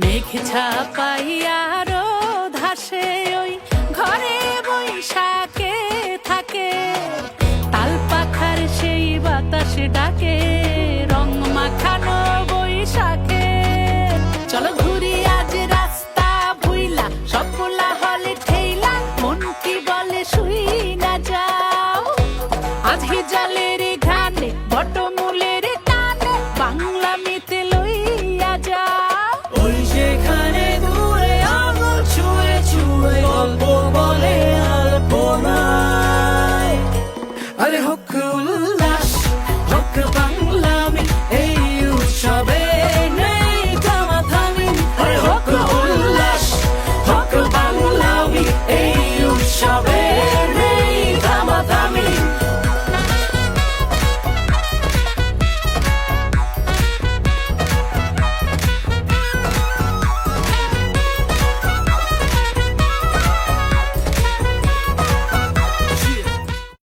মেঘ ছাপাইয়া ধাসে ওই ঘরে বৈশাখে থাকে। তাল পাখার সেই বাতাসে ডাকে। মাঝি জালের ঘানে বটমূলে